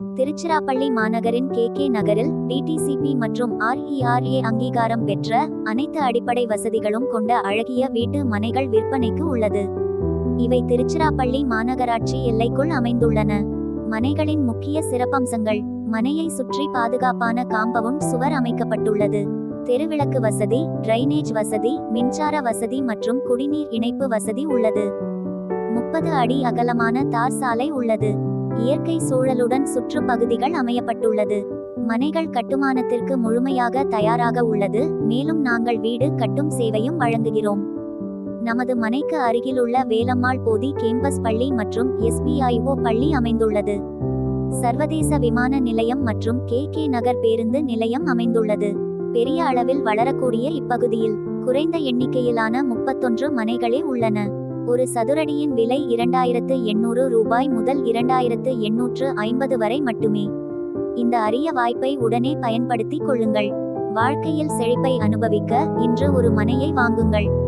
திருச்சிராப்பள்ளி மாநகரின் K K நகரில் DTCP மற்றும் ஆர்இஆர்ஏ அங்கீகாரம் பெற்ற அனைத்து அடிப்படை வசதிகளும் கொண்ட அழகிய வீட்டு மனைகள் விற்பனைக்கு உள்ளது. இவை திருச்சிராப்பள்ளி மாநகராட்சி எல்லைக்குள் அமைந்துள்ளன. மனைகளின் முக்கிய சிறப்பம்சங்கள் மனையை சுற்றி பாதுகாப்பான காம்பவுண்ட் சுவர் அமைக்கப்பட்டுள்ளது. தெருவிளக்கு வசதி டிரைனேஜ் வசதி மின்சார வசதி மற்றும் குடிநீர் இணைப்பு வசதி உள்ளது. முப்பது அடி அகலமான தார் சாலை உள்ளது. இயற்கை சூழலுடன் சுற்றுப்பகுதிகள் அமையப்பட்டுள்ளது. மனைகள் கட்டுமானத்திற்கு முழுமையாக தயாராக உள்ளது. மேலும் நாங்கள் வீடு கட்டும் சேவையும் வழங்குகிறோம். நமது மனைக்கு அருகிலுள்ள வேலம்மாள் போதி கேம்பஸ் பள்ளி மற்றும் எஸ்பிஐஓ பள்ளி அமைந்துள்ளது. சர்வதேச விமான நிலையம் மற்றும் கே கே நகர் பேருந்து நிலையம் அமைந்துள்ளது. பெரிய அளவில் வளரக்கூடிய இப்பகுதியில் குறைந்த எண்ணிக்கையிலான முப்பத்தொன்று மனைகளே உள்ளன. ஒரு சதுரடியின் விலை இரண்டாயிரத்து எண்ணூறு ரூபாய் முதல் இரண்டாயிரத்து எண்ணூற்று ஐம்பது வரை மட்டுமே. இந்த அரிய வாய்ப்பை உடனே பயன்படுத்திக் கொள்ளுங்கள். வாழ்க்கையில் செழிப்பை அனுபவிக்க இன்று ஒரு மனையை வாங்குங்கள்.